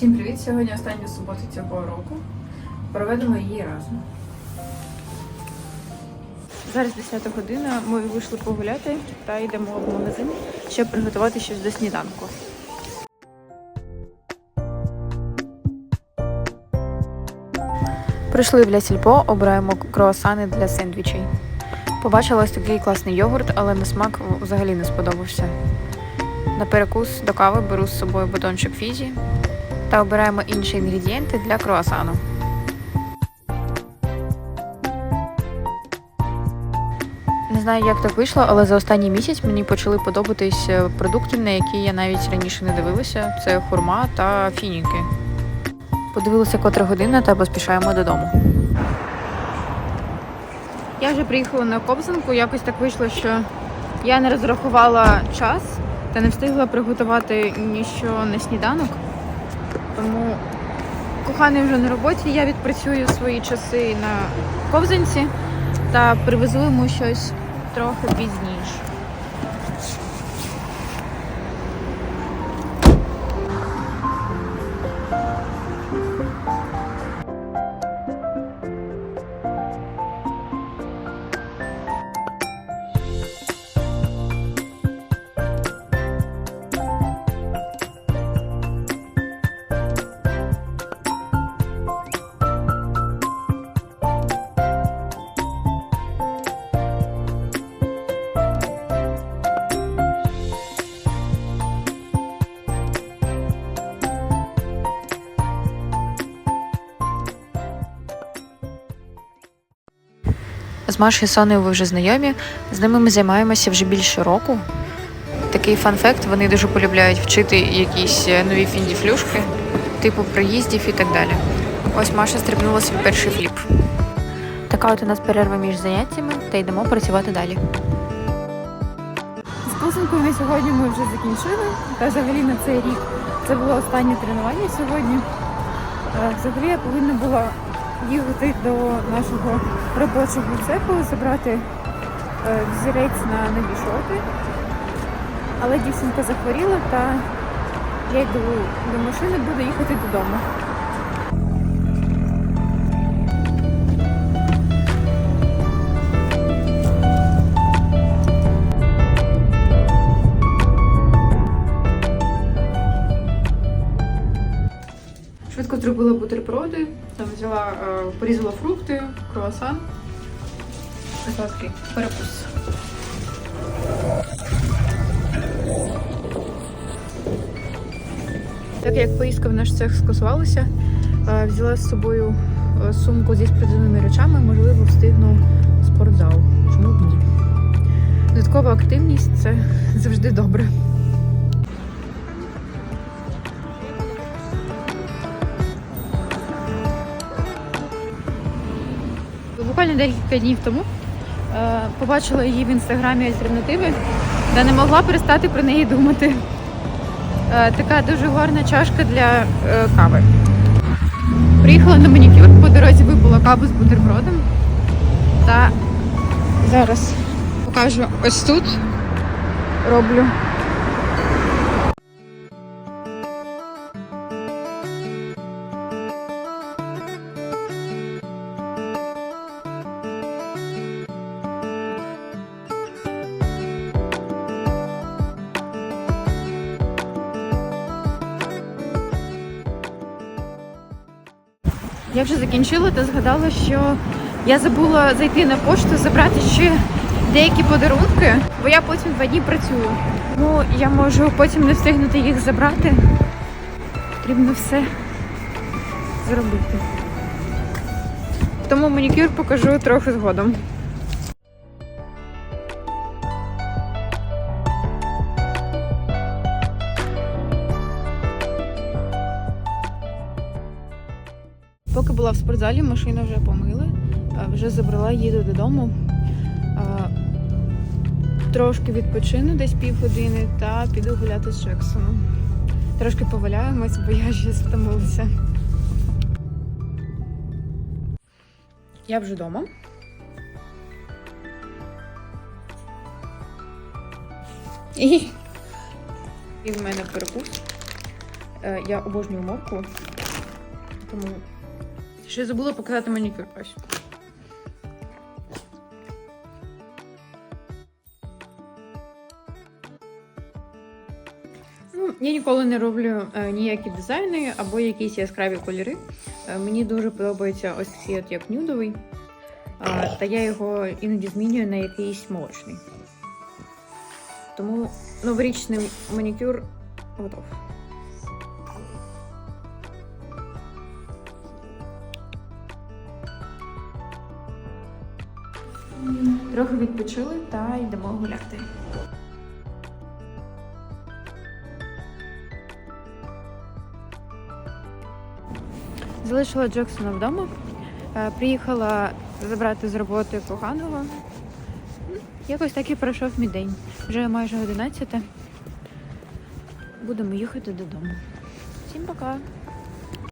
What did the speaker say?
Всім привіт! Сьогодні остання субота цього року. Проведемо її разом. Зараз 10 година. Ми вийшли погуляти та йдемо в магазин, щоб приготувати щось до сніданку. Прийшли в Ля Сільпо, обираємо круасани для сендвічей. Побачила ось такий класний йогурт, але на смак взагалі не сподобався. На перекус до кави беру з собою батончик фізі та обираємо інші інгредієнти для круасану. Не знаю, як так вийшло, але за останній місяць мені почали подобатись е, продукти, на які я навіть раніше не дивилася. Це хурма та фініки. Подивилася котра година та поспішаємо додому. Я вже приїхала на Кобзанку. Якось так вийшло, що я не розрахувала час та не встигла приготувати ніщо на сніданок. Тому коханий вже на роботі. Я відпрацюю свої часи на ковзанці та привезу йому щось трохи пізніше. З Машою Соною ви вже знайомі. З ними ми займаємося вже більше року. Такий фан-факт, вони дуже полюбляють вчити якісь е, нові фіндіфлюшки, типу приїздів і так далі. Ось Маша стрибнула свій перший фліп. Така от у нас перерва між заняттями та йдемо працювати далі. З косинкою на сьогодні ми вже закінчили. Та взагалі на цей рік це було останнє тренування сьогодні. Е, Взагалі я повинна була їхати до нашого робочого цеху, забрати е, взірець на нові шорти. Але дівчинка захворіла та я йду до машини, буду їхати додому. Зробила бутерброди, там взяла, е, порізала фрукти, круасан. Такий перекус. Так як поїздка в наш цех скасувалася, е, взяла з собою е, сумку зі спортивними речами, можливо, встигну спортзал. Чому б ні? Додаткова активність це завжди добре. Буквально декілька днів тому е, побачила її в інстаграмі альтернативи, та не могла перестати про неї думати. Е, така дуже гарна чашка для е, кави. Приїхала на манікюр, по дорозі випила каву з бутербродом. Та зараз покажу ось тут роблю. Я вже закінчила та згадала, що я забула зайти на пошту, забрати ще деякі подарунки, бо я потім два дні працюю. Ну, я можу потім не встигнути їх забрати. Потрібно все зробити. Тому манікюр покажу трохи згодом. Поки була в спортзалі, машину вже помили, е, вже забрала, їду додому. Е, Трошки відпочину десь півгодини та піду гуляти з Джексоном. Трошки поваляємось, бо я щось втомилася. Я вже вдома. І в мене перекус. Е, Я обожнюю морку. Тому. Ще забула показати манікюр. Ось. Ну, я ніколи не роблю е, ніякі дизайни або якісь яскраві кольори. Е, мені дуже подобається ось такий от як нюдовий. Е, та я його іноді змінюю на якийсь молочний. Тому новорічний манікюр готов. Трохи відпочили та йдемо гуляти. Залишила Джексона вдома. Е, Приїхала забрати з роботи коханого. Якось так і пройшов мій день. Вже майже 11. Будемо їхати додому. Всім пока!